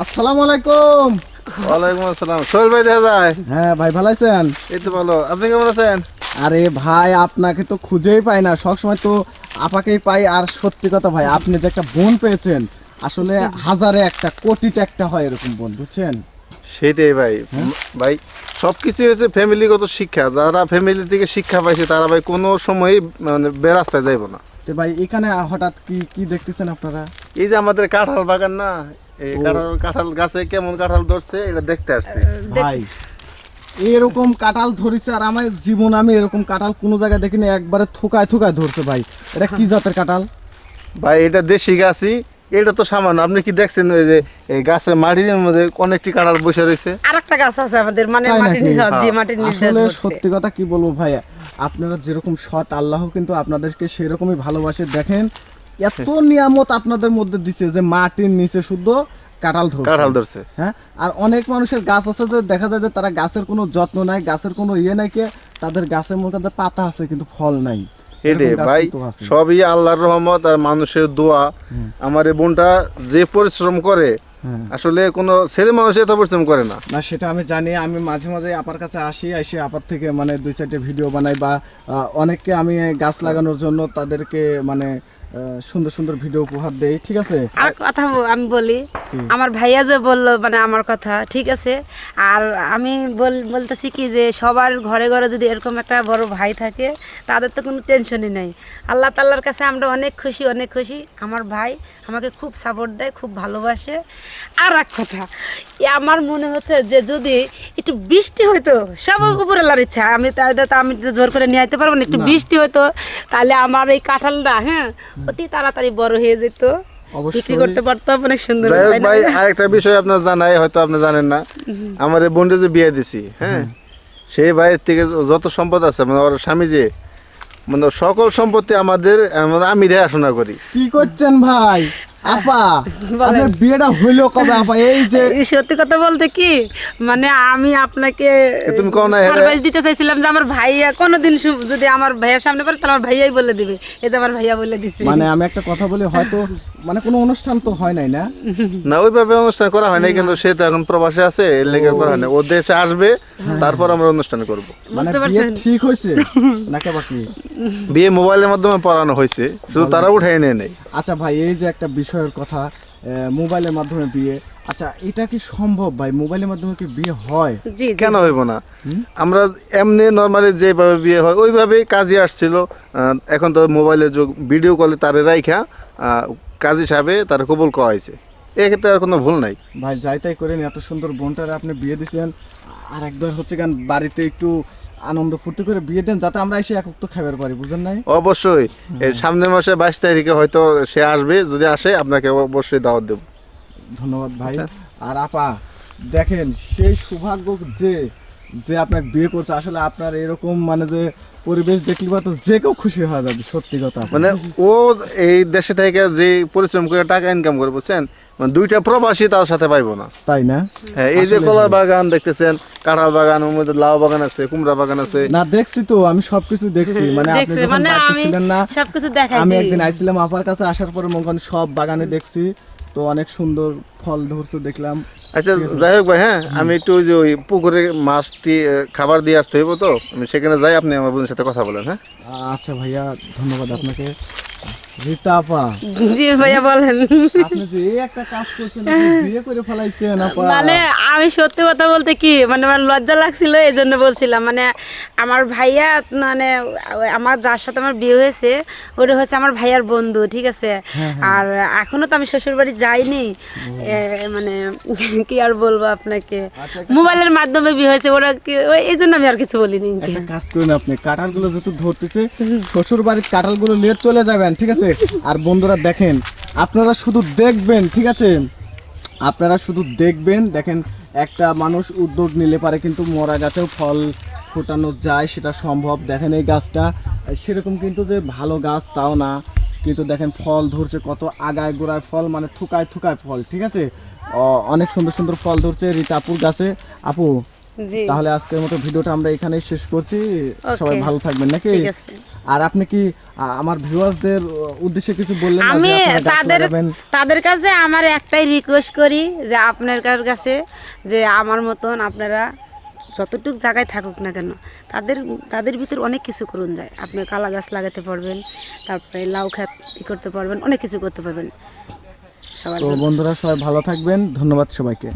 আসসালামু আলাইকুম। ওয়ালাইকুম আসসালাম। সোহেল ভাই দেখা যায়? হ্যাঁ ভাই ভালো আছেন? এই তো ভালো। আপনি কেমন আছেন? আরে ভাই আপনাকে তো খুঁজেই পাই না। সবসময় তো আপাকেই পাই। আর সত্যি কথা ভাই আপনি যে একটা বোন পেয়েছেন আসলে হাজারে একটা কোটিতে একটা হয় এরকম বোন বুঝছেন? সেটাই ভাই। ভাই সব কিছু হচ্ছে ফ্যামিলিগত শিক্ষা। যারা ফ্যামিলি থেকে শিক্ষা পাইছে তারা ভাই কোনো সময়ই মানে বেরাস্তায় যাইব না। তো ভাই এখানে হঠাৎ কি কি দেখতেছেন আপনারা? এই যে আমাদের কাঁঠাল বাগান না এই কাঁঠাল কাঁঠাল গাছে কেমন কাঁঠাল ধরছে এটা দেখতে আসছি। ভাই এরকম কাঁঠাল ধরেছে আর আমার জীবন আমি এরকম কাঁঠাল কোনো জায়গায় দেখিনি একবারে থোকায় থোকায় ধরছে ভাই। এটা কি জাতের কাঁঠাল? ভাই এটা দেশি গাছই এটা তো সামান্য। আপনি কি দেখছেন ওই যে এই গাছের মাটির মধ্যে অনেকটি কাঁঠাল বসে রয়েছে? আর একটা গাছ আছে আমাদের মানে মাটির নিচে হ্যাঁ। মাটির নিচে আসলে সত্যি কথা কি বলব ভাই আপনারা যেরকম সৎ আল্লাহ কিন্তু আপনাদেরকে সেরকমই ভালোবাসে। দেখেন এত নিয়ামত আপনাদের মধ্যে দিছে যে মাটির নিচে শুদ্ধ কাঁঠাল ধরছে। কাঁঠাল ধরছে। হ্যাঁ? আর অনেক মানুষের গাছ আছে যে দেখা যায় যে তারা গাছের কোনো যত্ন নাই গাছের কোনো ইয়ে নাই কে তাদের গাছের মধ্যে পাতা আছে কিন্তু ফল নাই। হেডে ভাই সবই আল্লাহর রহমত আর মানুষের দোয়া। আমার এই বোনটা যে পরিশ্রম করে আসলে কোনো ছেলে মানুষ এত পরিশ্রম করে না। না সেটা আমি জানি। আমি মাঝে মাঝে আপার কাছে আসি এসে আপার থেকে মানে দুই চারটে ভিডিও বানাই বা অনেককে আমি গাছ লাগানোর জন্য তাদেরকে মানে সুন্দর সুন্দর ভিডিও উপহার দেই ঠিক আছে? আর কথা আমি বলি? আমার ভাইয়া যে বলল মানে আমার কথা ঠিক আছে? আর আমি বল বলতেছি কি যে সবার ঘরে ঘরে যদি এরকম একটা বড় ভাই থাকে তাদের তো কোনো টেনশনই নাই। আল্লাহ তাল্লার কাছে আমরা অনেক খুশি অনেক খুশি। আমার ভাই আমাকে খুব সাপোর্ট দেয় খুব ভালোবাসে। আর এক কথা আমার মনে হচ্ছে যে যদি একটু বৃষ্টি হইতো সব উপরে লার ইচ্ছা। আমি তাই তো আমি জোর করে নিয়ে আইতে পারব না একটু বৃষ্টি হতো তাহলে আমার এই কাঁঠালটা হ্যাঁ অতি তাড়াতাড়ি বড় হয়ে যেত। বিক্রি করতে পারতাম অনেক সুন্দর যাই হোক ভাই আরেকটা বিষয় আপনার জানাই হয়তো আপনি জানেন না। আমার এই বোনটা যে বিয়ে দিছি হ্যাঁ? সেই ভাইয়ের থেকে যত সম্পদ আছে মানে ওর স্বামী যে মানে সকল সম্পত্তি আমাদের আমাদের আমি দেখাশোনা করি। কি করছেন ভাই? আপা আপনার বিয়েটা হইল কবে আপা? এই যে সত্যি কথা বলতে কি? মানে আমি আপনাকে তুমি সারপ্রাইজ দিতে চাইছিলাম যে আমার ভাইয়া কোনোদিন যদি আমার ভাইয়ার সামনে পড়ে তাহলে আমার ভাইয়াই বলে দিবে। এটা আমার ভাইয়া বলে দিচ্ছে মানে আমি একটা কথা বলি হয়তো মানে কোনো অনুষ্ঠান তো হয় নাই না? না ওইভাবে অনুষ্ঠান করা হয় নাই কিন্তু সে তো এখন প্রবাসে আছে এর লেগে করা হয় না ও দেশে আসবে তারপর আমরা অনুষ্ঠান করব। মানে বিয়ে ঠিক হয়েছে? নাকি বাকি বিয়ে মোবাইলের মাধ্যমে পড়ানো হয়েছে শুধু তারা উঠাই নেয় নেই। আচ্ছা ভাই এই যে একটা বিষয়ের কথা মোবাইলের মাধ্যমে বিয়ে। আচ্ছা এটা কি সম্ভব ভাই? মোবাইলের মাধ্যমে কি বিয়ে হয়? জি কেন হইব না? আমরা এমনি নর্মালি যেভাবে বিয়ে হয় ওইভাবেই কাজে আসছিল। এখন তো মোবাইলের যুগ ভিডিও কলে তারে রাইখা কাজী সাহেবে তারা কবুল করা হয়েছে এক্ষেত্রে আর কোনো ভুল নাই। ভাই যাই তাই করেন এত সুন্দর বোনটারে আপনি বিয়ে দিয়েছেন আর একবার হচ্ছে গান বাড়িতে একটু আনন্দ ফুর্তি করে বিয়ে দেন যাতে আমরা এসে একক তো খাবার পারি বুঝেন নাই? অবশ্যই। এই সামনের মাসে বাইশ তারিখে হয়তো সে আসবে যদি আসে আপনাকে অবশ্যই দাওয়াত দেব। ধন্যবাদ ভাই। আর আপা দেখেন সেই সৌভাগ্য যে যে আপনাকে বিয়ে করছে আসলে আপনার এরকম মানে যে পরিবেশ দেখলে বা তো যে কেউ খুশি হয়ে যাবে সত্যি কথা মানে ও এই দেশে থেকে যে পরিশ্রম করে টাকা ইনকাম করে বুঝছেন? মানে দুইটা প্রবাসী তার সাথে পাইবো না। তাই না? হ্যাঁ এই যে কলার বাগান দেখতেছেন কাঁঠাল বাগান ওর মধ্যে লাউ বাগান আছে কুমড়া বাগান আছে। না দেখছি তো আমি সবকিছু দেখছি। মানে আপনি যখন মানে না সবকিছু দেখাই আমি একদিন আইছিলাম আপার কাছে আসার পরে মনে সব বাগানে দেখছি। তো অনেক সুন্দর ফল ধরছে দেখলাম। আচ্ছা যাই হোক ভাই হ্যাঁ আমি একটু ওই যে ওই পুকুরে মাছটি খাবার দিয়ে আসতে হইব তো? আমি সেখানে যাই আপনি আমার বোনের সাথে কথা বলেন হ্যাঁ? আচ্ছা ভাইয়া ধন্যবাদ আপনাকে। রীতা জি ভাইয়া বলেন। আপনি যে এই একটা কাজ করছেন বিয়ে করে ফেলাইছেন আপা। মানে আমি সত্যি কথা বলতে কি মানে আমার লজ্জা লাগছিল এই জন্য বলছিলাম। মানে আমার ভাইয়া মানে আমার যার সাথে আমার বিয়ে হয়েছে ওটা হচ্ছে আমার ভাইয়ার বন্ধু ঠিক আছে? আর এখনও তো আমি শ্বশুর বাড়ি যাইনি মানে কি আর বলব আপনাকে? আচ্ছা, মোবাইলের মাধ্যমে বিয়ে হয়েছে ওরা কি এই জন্য আমি আর কিছু বলিনি একটা কাজ করুন আপনি কাঁঠালগুলো যেহেতু ধরতেছে শ্বশুর বাড়ির কাঁঠালগুলো নিয়ে চলে যাবেন ঠিক আছে? আর বন্ধুরা দেখেন, আপনারা শুধু দেখবেন, ঠিক আছে? আপনারা শুধু দেখবেন, দেখেন, একটা মানুষ উদ্যোগ নিলে পারে কিন্তু মরা গাছেও ফল ফোটানো যায়, সেটা সম্ভব। দেখেন এই গাছটা, সেরকম কিন্তু যে ভালো গাছ তাও না। কিন্তু দেখেন ফল ধরছে, কত আগায় গোড়ায় ফল মানে থুকায় থুকায় ফল, ঠিক আছে? অনেক সুন্দর সুন্দর ফল ধরছে রীতাপুর গাছে। আপু তাহলে আজকের মতো ভিডিওটা আমরা এখানেই শেষ করছি। সবাই ভালো থাকবেন নাকি? আর আপনি কি আমার ভিউয়ার্সদের উদ্দেশ্যে কিছু বললেন আমি তাদের তাদের কাছে আমার একটাই রিকোয়েস্ট করি যে আপনার কার কাছে যে আমার মতন আপনারা যতটুকু জায়গায় থাকুক না কেন তাদের তাদের ভিতর অনেক কিছু করুন যায়। আপনি কালা গাছ লাগাতে পারবেন তারপরে লাউ খাত ই করতে পারবেন অনেক কিছু করতে পারবেন। তো বন্ধুরা সবাই ভালো থাকবেন ধন্যবাদ সবাইকে।